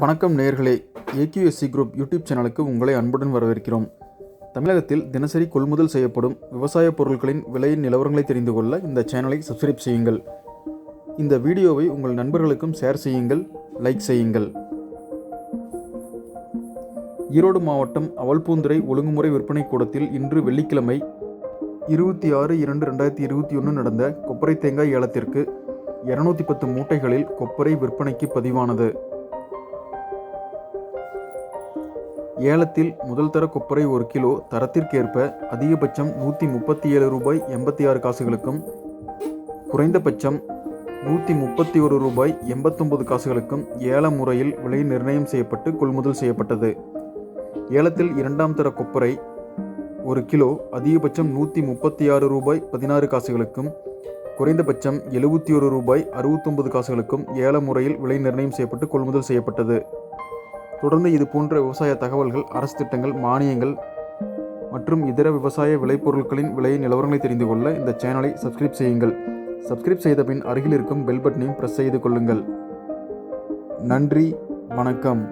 வணக்கம் நேர்களே AQSC group YouTube சேனலுக்கு உங்களை அன்புடன் வரவேற்கிறோம். தமிழகத்தில் தினசரி கொள்முதல் செய்யப்படும் விவசாய பொருட்களின் விலையின் நிலவரங்களை தெரிந்து கொள்ள இந்த சேனலை சப்ஸ்கிரைப் செய்யுங்கள். இந்த வீடியோவை உங்கள் நண்பர்களுக்கும் ஷேர் செய்யுங்கள் லைக் செய்யுங்கள். ஈரோடு மாவட்டம் அவல்பூந்துறை ஒழுங்குமுறை விற்பனை கூடத்தில் இன்று வெள்ளிக்கிழமை இருபத்தி ஆறு இரண்டு ரெண்டாயிரத்தி இருபத்தி ஒன்று நடந்த கொப்பரை தேங்காய் ஏலத்திற்கு இரநூத்தி பத்து மூட்டைகளில் கொப்பரை விற்பனைக்கு பதிவானது. ஏலத்தில் முதல் தர கொப்பரை ஒரு கிலோ தரத்திற்கேற்ப அதிகபட்சம் நூற்றி முப்பத்தி ஏழு ரூபாய் எண்பத்தி ஆறு காசுகளுக்கும் குறைந்தபட்சம் நூற்றி முப்பத்தி ஒரு ரூபாய் எண்பத்தொம்பது காசுகளுக்கும் ஏல முறையில் விலை நிர்ணயம் செய்யப்பட்டு கொள்முதல் செய்யப்பட்டது. ஏலத்தில் இரண்டாம் தர கொப்பரை ஒரு கிலோ அதிகபட்சம் நூற்றி முப்பத்தி ஆறு ரூபாய் பதினாறு காசுகளுக்கும் குறைந்தபட்சம் எழுபத்தி ஒரு ரூபாய் அறுபத்தொன்பது காசுகளுக்கும் ஏல முறையில் விலை நிர்ணயம் செய்யப்பட்டு கொள்முதல் செய்யப்பட்டது. தொடர்ந்து இது போன்ற விவசாய தகவல்கள் அரசு திட்டங்கள் மானியங்கள் மற்றும் இதர விவசாய விளைபொருட்களின் விலை நிலவரங்களை தெரிந்து கொள்ள இந்த சேனலை சப்ஸ்கிரைப் செய்யுங்கள். சப்ஸ்கிரைப் செய்த பின் அருகில் இருக்கும் பெல் பட்டனையும் ப்ரெஸ் செய்து கொள்ளுங்கள். நன்றி வணக்கம்.